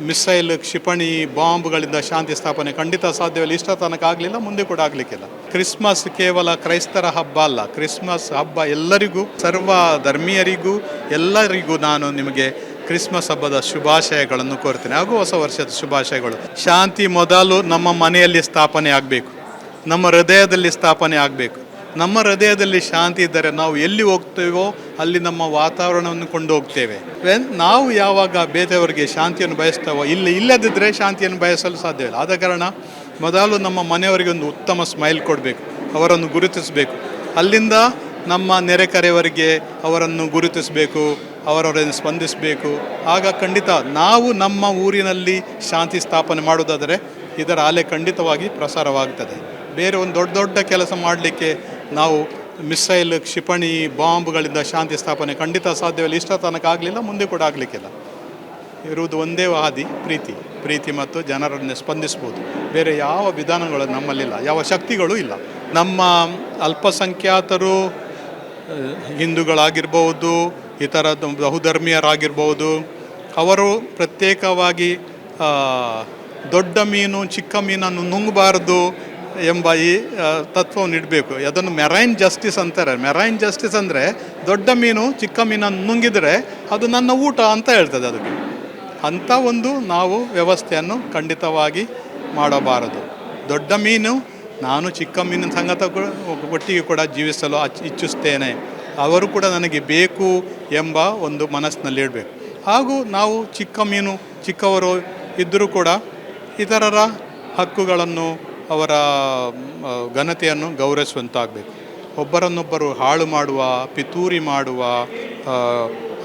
Missile ಕ್ಷಿಪಣಿ ಬಾಂಬ್ಗಳಿಂದ ಶಾಂತಿ ಸ್ಥಾಪನೆ ಖಂಡಿತ ಸಾಧ್ಯವಿಲ್ಲ ಇಷ್ಟ ತನಕ ಆಗಲಿಲ್ಲ, ಮುಂದೆ ಕೂಡ ಆಗಲಿಕ್ಕಿಲ್ಲ. ಕ್ರಿಸ್ಮಸ್ ಕೇವಲ ಕ್ರೈಸ್ತರ ಹಬ್ಬ ಅಲ್ಲ. ಕ್ರಿಸ್ಮಸ್ ಹಬ್ಬ ಎಲ್ಲರಿಗೂ, ಸರ್ವ ಧರ್ಮೀಯರಿಗೂ, ಎಲ್ಲರಿಗೂ ನಾನು ನಿಮಗೆ ಕ್ರಿಸ್ಮಸ್ ಹಬ್ಬದ ಶುಭಾಶಯಗಳನ್ನು ಕೋರ್ತೇನೆ ಹಾಗೂ ಹೊಸ ವರ್ಷದ ಶುಭಾಶಯಗಳು. ಶಾಂತಿ ಮೊದಲು ನಮ್ಮ ಮನೆಯಲ್ಲಿ ಸ್ಥಾಪನೆ ಆಗಬೇಕು. ನಮ್ಮ ಹೃದಯದಲ್ಲಿ ಸ್ಥಾಪನೆ ಆಗಬೇಕು. ನಮ್ಮ ಹೃದಯದಲ್ಲಿ ಶಾಂತಿ ಇದ್ದರೆ ನಾವು ಎಲ್ಲಿ ಹೋಗ್ತೇವೋ ಅಲ್ಲಿ ನಮ್ಮ ವಾತಾವರಣವನ್ನು ಕೊಂಡು ಹೋಗ್ತೇವೆ. ವೆನ್ ನಾವು ಯಾವಾಗ ಬೇರೆಯವರಿಗೆ ಶಾಂತಿಯನ್ನು ಬಯಸ್ತೇವೋ, ಇಲ್ಲಿ ಇಲ್ಲದಿದ್ದರೆ ಶಾಂತಿಯನ್ನು ಬಯಸಲು ಸಾಧ್ಯವಿಲ್ಲ ಆದ ಕಾರಣ ಮೊದಲು ನಮ್ಮ ಮನೆಯವರಿಗೆ ಒಂದು ಉತ್ತಮ ಸ್ಮೈಲ್ ಕೊಡಬೇಕು, ಅವರನ್ನು ಗುರುತಿಸಬೇಕು. ಅಲ್ಲಿಂದ ನಮ್ಮ ನೆರೆಕರೆಯವರಿಗೆ ಅವರನ್ನು ಗುರುತಿಸಬೇಕು ಅವರವರನ್ನು ಸ್ಪಂದಿಸಬೇಕು. ಆಗ ಖಂಡಿತ ನಾವು ನಮ್ಮ ಊರಿನಲ್ಲಿ ಶಾಂತಿ ಸ್ಥಾಪನೆ ಮಾಡುವುದಾದರೆ ಇದರ ಅಲೆ ಖಂಡಿತವಾಗಿ ಪ್ರಸಾರವಾಗ್ತದೆ ಬೇರೆ ಒಂದು ದೊಡ್ಡ ದೊಡ್ಡ ಕೆಲಸ ಮಾಡಲಿಕ್ಕೆ ನಾವು ಮಿಸೈಲ್ ಕ್ಷಿಪಣಿ ಬಾಂಬ್ಗಳಿಂದ ಶಾಂತಿ ಸ್ಥಾಪನೆ ಖಂಡಿತ ಸಾಧ್ಯವಿಲ್ಲ. ಇಷ್ಟ ತನಕ ಆಗಲಿಲ್ಲ, ಮುಂದೆ ಕೂಡ ಆಗಲಿಕ್ಕಿಲ್ಲ. ಇರುವುದು ಒಂದೇ ವಾದಿ, ಪ್ರೀತಿ. ಪ್ರೀತಿ ಮತ್ತು ಜನರನ್ನು ಸ್ಪಂದಿಸ್ಬೋದು ಬೇರೆ ಯಾವ ವಿಧಾನಗಳು ನಮ್ಮಲ್ಲಿಲ್ಲ, ಯಾವ ಶಕ್ತಿಗಳು ಇಲ್ಲ. ನಮ್ಮ ಅಲ್ಪಸಂಖ್ಯಾತರು ಹಿಂದೂಗಳಾಗಿರ್ಬೋದು, ಇತರ ಬಹುಧರ್ಮೀಯರಾಗಿರ್ಬೋದು, ಅವರು ಪ್ರತ್ಯೇಕವಾಗಿ ದೊಡ್ಡ ಮೀನು, ಚಿಕ್ಕ ಮೀನನ್ನು ನುಂಗಬಾರದು ಎಂಬ ಈ ತತ್ವವನ್ನು ಇಡಬೇಕು. ಅದನ್ನು ಮೆರೈನ್ ಜಸ್ಟಿಸ್ ಅಂತಾರೆ. ಮೆರೈನ್ ಜಸ್ಟಿಸ್ ಅಂದರೆ ದೊಡ್ಡ ಮೀನು, ಚಿಕ್ಕ ಮೀನನ್ನು ನುಂಗಿದರೆ ಅದು ನನ್ನ ಊಟ ಅಂತ ಹೇಳ್ತದೆ ಅದಕ್ಕೆ. ಅಂಥ ಒಂದು ನಾವು ವ್ಯವಸ್ಥೆಯನ್ನು ಖಂಡಿತವಾಗಿ ಮಾಡಬಾರದು. ದೊಡ್ಡ ಮೀನು, ನಾನು ಚಿಕ್ಕ ಮೀನಿನ ಸಂಗತ ಒಟ್ಟಿಗೆ ಕೂಡ ಜೀವಿಸಲು ಇಚ್ಛಿಸ್ತೇನೆ ಅವರು ಕೂಡ ನನಗೆ ಬೇಕು ಎಂಬ ಒಂದು ಮನಸ್ಸಿನಲ್ಲಿ ಇಡಬೇಕು. ಹಾಗೂ ನಾವು ಚಿಕ್ಕ ಮೀನು, ಚಿಕ್ಕವರು ಇದ್ದರೂ ಕೂಡ ಇತರರ ಹಕ್ಕುಗಳನ್ನು ಅವರ ಘನತೆಯನ್ನು ಗೌರವಿಸುವಂತಾಗಬೇಕು. ಒಬ್ಬರನ್ನೊಬ್ಬರು ಹಾಳು ಮಾಡುವ ಪಿತೂರಿ ಮಾಡುವ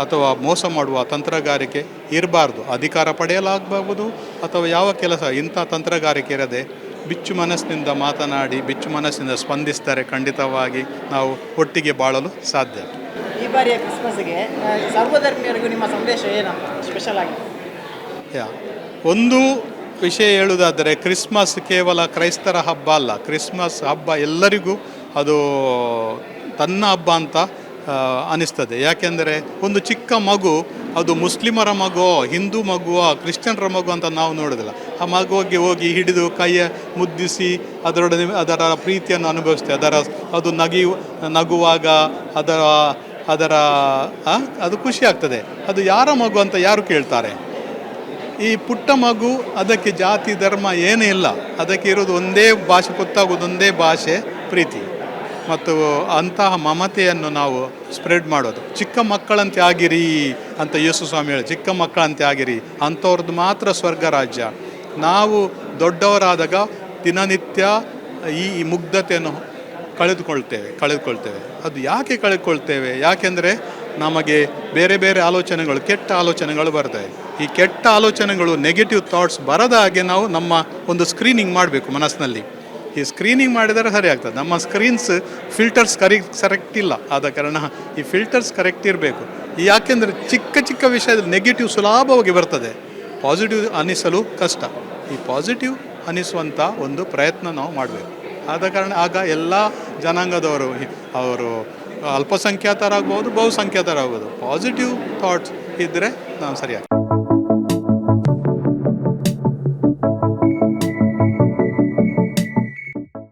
ಅಥವಾ ಮೋಸ ಮಾಡುವ ತಂತ್ರಗಾರಿಕೆ ಇರಬಾರ್ದು. ಅಧಿಕಾರ ಪಡೆಯಲಾಗಬಹುದು ಅಥವಾ ಯಾವ ಕೆಲಸ ಇಂಥ ತಂತ್ರಗಾರಿಕೆ ಇರದೆ ಬಿಚ್ಚು ಮನಸ್ಸಿನಿಂದ ಮಾತನಾಡಿ ಬಿಚ್ಚು ಮನಸ್ಸಿನಿಂದ ಸ್ಪಂದಿಸ್ತಾರೆ ಖಂಡಿತವಾಗಿ ನಾವು ಒಟ್ಟಿಗೆ ಬಾಳಲು ಸಾಧ್ಯ. ಈ ಬಾರಿಯ ಕ್ರಿಸ್ಮಸ್ಗೆ ಸರ್ವಧರ್ಮಿಯರಿಗೂ ಸರ್ವಧರ್ಮೀಯರಿಗೂ ನಿಮ್ಮ ಸಂದೇಶ ಏನಪ್ಪ ಸ್ಪೆಷಲ್ ಆಗಿ? ಯಾ ಒಂದು ವಿಷಯ ಹೇಳುವುದಾದರೆ ಕ್ರಿಸ್ಮಸ್ ಕೇವಲ ಕ್ರೈಸ್ತರ ಹಬ್ಬ ಅಲ್ಲ. ಕ್ರಿಸ್ಮಸ್ ಹಬ್ಬ ಎಲ್ಲರಿಗೂ ಅದು ತನ್ನ ಹಬ್ಬ ಅಂತ ಅನಿಸ್ತದೆ. ಯಾಕೆಂದರೆ ಒಂದು ಚಿಕ್ಕ ಮಗು, ಅದು ಮುಸ್ಲಿಮರ ಮಗುವೋ ಹಿಂದೂ ಮಗುವೋ, ಕ್ರಿಶ್ಚಿಯನ್ರ ಮಗು ಅಂತ ನಾವು ನೋಡೋದಿಲ್ಲ. ಆ ಮಗುವಿಗೆ ಹೋಗಿ ಹಿಡಿದು ಕೈಯ ಮುದ್ದಿಸಿ ಅದರೊಡನೆ ಅದರ ಪ್ರೀತಿಯನ್ನು ಅನುಭವಿಸ್ತೇವೆ ಅದರ, ಅದು ನಗಿ, ನಗುವಾಗ ಅದರ ಅದರ ಅದು ಖುಷಿ ಆಗ್ತದೆ. ಅದು ಯಾರ ಮಗು ಅಂತ ಯಾರು ಕೇಳ್ತಾರೆ? ಈ ಪುಟ್ಟ ಮಗು ಅದಕ್ಕೆ ಜಾತಿ, ಧರ್ಮ ಏನೂ ಇಲ್ಲ. ಅದಕ್ಕೆ ಇರೋದು ಒಂದೇ ಭಾಷೆ, ಗೊತ್ತಾಗೋದು ಒಂದೇ ಭಾಷೆ, ಪ್ರೀತಿ. ಮತ್ತು ಅಂತಹ ಮಮತೆಯನ್ನು ನಾವು ಸ್ಪ್ರೆಡ್ ಮಾಡೋದು. ಚಿಕ್ಕ ಮಕ್ಕಳಂತೆ ಆಗಿರಿ ಅಂತ ಯೇಸು ಸ್ವಾಮಿ ಹೇಳಿ, ಚಿಕ್ಕ ಮಕ್ಕಳಂತೆ ಆಗಿರಿ, ಅಂಥವ್ರದ್ದು ಮಾತ್ರ ಸ್ವರ್ಗ ರಾಜ್ಯ. ನಾವು ದೊಡ್ಡವರಾದಾಗ ದಿನನಿತ್ಯ ಈ ಮುಗ್ಧತೆಯನ್ನು ಕಳೆದುಕೊಳ್ತೇವೆ ಕಳೆದುಕೊಳ್ತೇವೆ. ಅದು ಯಾಕೆ ಕಳೆದುಕೊಳ್ತೇವೆ? ಯಾಕೆಂದರೆ ನಮಗೆ ಬೇರೆ ಬೇರೆ ಆಲೋಚನೆಗಳು, ಕೆಟ್ಟ ಆಲೋಚನೆಗಳು ಬರ್ತವೆ. ಈ ಕೆಟ್ಟ ಆಲೋಚನೆಗಳು ನೆಗೆಟಿವ್ ಥಾಟ್ಸ್ ಬರದ ಹಾಗೆ ನಾವು ನಮ್ಮ ಒಂದು ಸ್ಕ್ರೀನಿಂಗ್ ಮಾಡಬೇಕು ಮನಸ್ಸಿನಲ್ಲಿ. ಈ ಸ್ಕ್ರೀನಿಂಗ್ ಮಾಡಿದರೆ ಸರಿ ಆಗ್ತದೆ. ನಮ್ಮ ಸ್ಕ್ರೀನ್ಸ್ ಫಿಲ್ಟರ್ಸ್ ಕರಿ ಕರೆಕ್ಟ್ ಇಲ್ಲ. ಆದ ಕಾರಣ ಈ ಫಿಲ್ಟರ್ಸ್ ಕರೆಕ್ಟ್ ಇರಬೇಕು. ಯಾಕೆಂದರೆ ಚಿಕ್ಕ ಚಿಕ್ಕ ವಿಷಯದಲ್ಲಿ ನೆಗೆಟಿವ್ ಸುಲಭವಾಗಿ ಬರ್ತದೆ. ಪಾಸಿಟಿವ್ ಅನ್ನಿಸಲು ಕಷ್ಟ. ಈ ಪಾಸಿಟಿವ್ ಅನ್ನಿಸುವಂಥ ಒಂದು ಪ್ರಯತ್ನ ನಾವು ಮಾಡಬೇಕು. ಆದ ಕಾರಣ ಆಗ ಎಲ್ಲ ಜನಾಂಗದವರು, ಅವರು ಅಲ್ಪಸಂಖ್ಯಾತರಾಗ್ಬೋದು ಬಹುಸಂಖ್ಯಾತರಾಗ್ಬೋದು. ಪಾಸಿಟಿವ್ ಥಾಟ್ಸ್ ಇದ್ದರೆ ನಾವು ಸರಿಯಾಗಿ